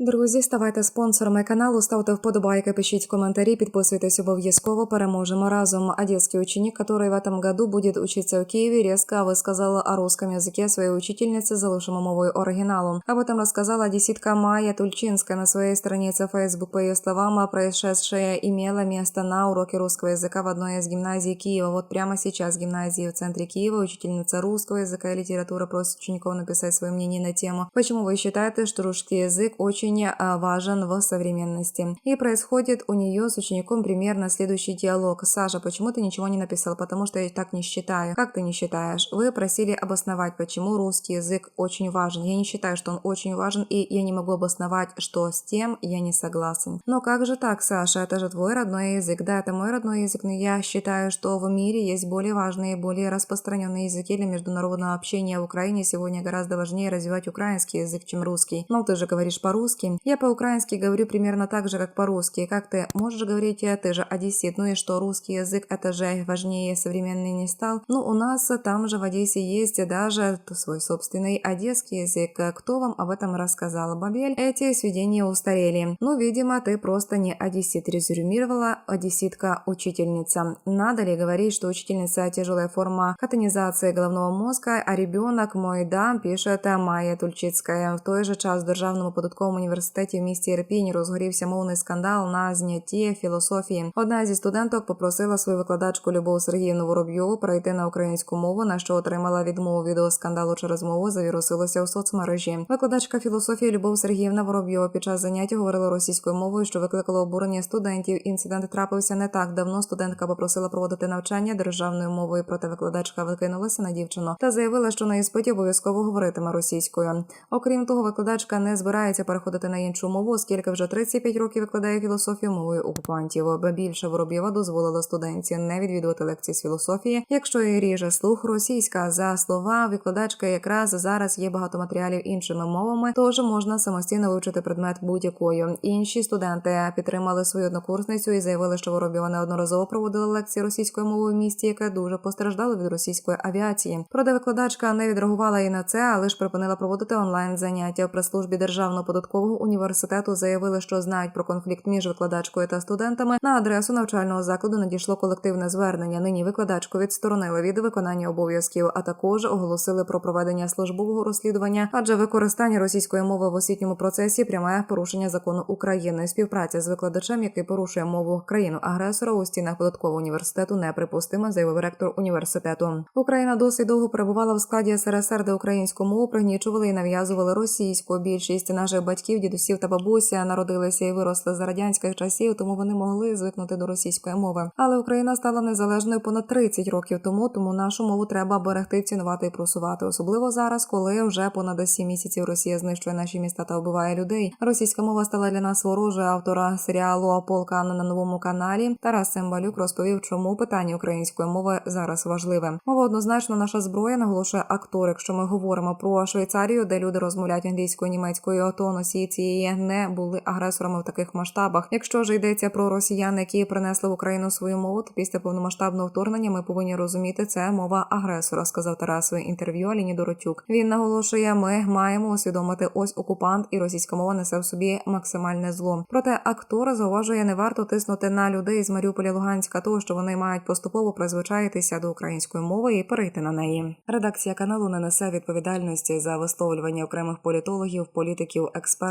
Друзі, ставайте спонсорами каналу, ставте вподобайки, пишіть коментарі, підписуйтесь обов'язково. Переможемо разом. Одесский ученик, который в этом году будет учиться в Киеве, резко высказал о русском языке своей учительнице залишимо мовою оригиналу. Об этом рассказала одесситка Майя Тульчинская на своей странице Facebook. По ее словам, происшедшее имело место на уроке русского языка в одной из гимназий Киева. Вот прямо сейчас в гимназии в центре Киева учительница русского языка и литературы просит учеников написать свое мнение на тему «Почему вы считаете, что русский язык очень а, важен в современности?» И происходит у нее с учеником примерно следующий диалог. «Саша, почему ты ничего не написал? Потому что я так не считаю». «Как ты не считаешь?» Вы просили обосновать, почему русский язык очень важен. Я не считаю, что он очень важен, и я не могу обосновать, что с тем я не согласен. Но как же так, Саша? Это же твой родной язык. Да, это мой родной язык, но я считаю, что в мире есть более важные, более распространенные языки для международного общения. В Украине сегодня гораздо важнее развивать украинский язык, чем русский. Но ты же говоришь по-русски. Я по-украински говорю примерно так же, как по-русски. Как ты можешь говорить, ты же одессит. Ну и что, русский язык это же важнее современный не стал. Ну, у нас там же в Одессе есть даже свой собственный одесский язык. Кто вам об этом рассказал, Бабель? Эти сведения устарели. Ну, видимо, ты просто не одессит, резюмировала одесситка-учительница. Надо ли говорить, что учительница тяжелая форма катанизации головного мозга, а ребенок мой да, пишет Майя Тульчицька. В той же час Державному податковому університеті в місті Ірпінь розгорівся мовний скандал на знятті філософії. Одна зі студенток попросила свою викладачку Любов Сергіївну Воробйову перейти на українську мову, на що отримала відмову відео скандалу через мову завірусилося у соцмережі. Викладачка філософії Любов Сергіївна Воробйова під час заняття говорила російською мовою, що викликало обурення студентів. Інцидент трапився не так давно. Студентка попросила проводити навчання державною мовою, проте викладачка викинулася на дівчину та заявила, що на іспиті обов'язково говоритиме російською. Окрім того, викладачка не збирається переходити на іншу мову, оскільки вже 35 років викладає філософію мовою окупантів. Ба більше Вороб'єва дозволила студентці не відвідувати лекції з філософії, якщо їй ріже слух російська. За слова викладачки якраз зараз є багато матеріалів іншими мовами, тож можна самостійно вивчити предмет будь-якою. Інші студенти підтримали свою однокурсницю і заявили, що Вороб'єва неодноразово проводила лекції російською мовою в місті, яке дуже постраждало від російської авіації. Проте викладачка не відреагувала і на це, а лише припинила проводити онлайн заняття в прес-службі державного податкового університету. Заявили, що знають про конфлікт між викладачкою та студентами. На адресу навчального закладу надійшло колективне звернення. Нині викладачку відсторонили від виконання обов'язків, а також оголосили про проведення службового розслідування, адже використання російської мови в освітньому процесі пряме порушення закону України. Співпраця з викладачем, який порушує мову країну агресора у стінах податкового університету, неприпустима, заявив ректор університету. Україна досить довго перебувала в складі СРСР, де українську мову пригнічували і нав'язували російську. Більшість наших батьків, дідусів та бабуся народилися і виросли за радянських часів, тому вони могли звикнути до російської мови. Але Україна стала незалежною понад 30 років тому, тому нашу мову треба берегти, цінувати і просувати. Особливо зараз, коли вже понад 7 місяців Росія знищує наші міста та вбиває людей. Російська мова стала для нас ворожою. Автора серіалу Полка на новому каналі Тарас Сембалюк розповів, чому питання української мови зараз важливе. Мова однозначно наша зброя, наголошує актор. Якщо ми говоримо про Швейцарію, де люди розмовляють англійською, німецькою, то носії цієї не були агресорами в таких масштабах. Якщо ж йдеться про росіян, які принесли в Україну свою мову, то після повномасштабного вторгнення ми повинні розуміти, це мова агресора, сказав Тарас в інтерв'ю Аліні Доротюк. Він наголошує, ми маємо усвідомити ось окупант, і російська мова несе в собі максимальне зло. Проте актор зауважує, не варто тиснути на людей з Маріуполя Луганська, того що вони мають поступово призвичаїтися до української мови і перейти на неї. Редакція каналу не несе відповідальності за висловлювання окремих політологів, політиків, експертів